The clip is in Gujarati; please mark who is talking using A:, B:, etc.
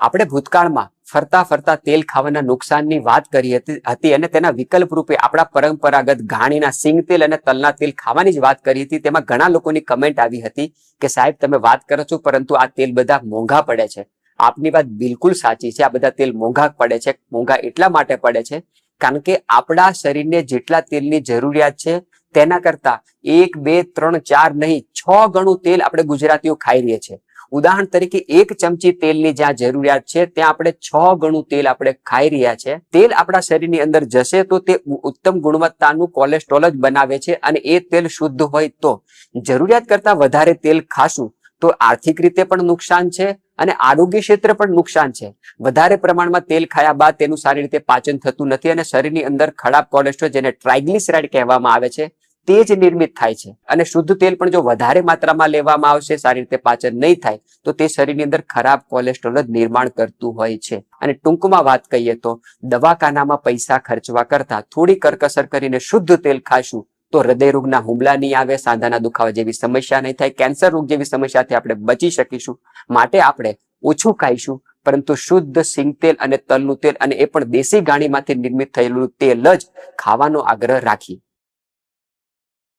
A: આપણે ભૂતકાળમાં ફરતા ફરતા તેલ ખાવાના નુકસાનની વાત કરી હતી અને તેના વિકલ્પ રૂપે આપણા પરંપરાગત ઘાણીના સિંગ તેલ અને તલના તેલ ખાવાની જ વાત કરી હતી. તેમાં ઘણા લોકોની કમેન્ટ આવી હતી કે, સાહેબ, તમે વાત કરો છો, પરંતુ આ તેલ બધા મોંઘા પડે છે. આપની વાત બિલકુલ સાચી છે. આ બધા તેલ મોંઘા પડે છે. મોંઘા એટલા માટે પડે છે કારણ કે આપણા શરીરને જેટલા તેલની જરૂરિયાત છે, તેના કરતા એક, બે, ત્રણ, ચાર નહીં, છ ગણું તેલ આપણે ગુજરાતીઓ ખાઈ રહીએ છીએ. ઉદાહરણ તરીકે એક ચમચી તેલની જ્યાં જરૂરિયાત છે, ત્યાં આપણે છ ગણું તેલ આપણે ખાઈ રહ્યા છે. તેલ આપણા શરીરની અંદર જશે તો તે ઉત્તમ ગુણવત્તાનું કોલેસ્ટ્રોલ જ બનાવે છે અને એ તેલ શુદ્ધ હોય તો. જરૂરિયાત કરતા વધારે તેલ ખાશું તો આર્થિક રીતે પણ નુકસાન છે અને આરોગ્ય ક્ષેત્રે પણ નુકસાન છે. વધારે પ્રમાણમાં તેલ ખાયા બાદ તેનું સારી રીતે પાચન થતું નથી અને શરીરની અંદર ખરાબ કોલેસ્ટ્રોલ જેને ટ્રાઇગ્લિસરાઇડ કહેવામાં આવે છે તે જ નિર્મિત થાય છે. અને શુદ્ધ તેલ પણ જો વધારે માત્રામાં લેવામાં આવશે, સારી રીતે પાચન નહીં થાય, તો તે શરીરની અંદર ખરાબ કોલેસ્ટ્રોલ જ નિર્માણ કરતું હોય છે. અને ટૂંકમાં વાત કહીએ તો, દવાખાનામાં પૈસા ખર્ચવા કરતા થોડી કરકસર કરીને શુદ્ધ તેલ ખાશું, તો હૃદય રોગના હુમલા નહીં આવે, સાંધાના દુખાવા જેવી સમસ્યા નહીં થાય, કેન્સર રોગ જેવી સમસ્યાથી આપણે બચી શકીશું. માટે આપણે ઓછું ખાઈશું, પરંતુ શુદ્ધ સિંગ તેલ અને તલનું તેલ અને એ પણ દેશી ગાણીમાંથી નિર્મિત થયેલું તેલ જ ખાવાનો આગ્રહ રાખીએ.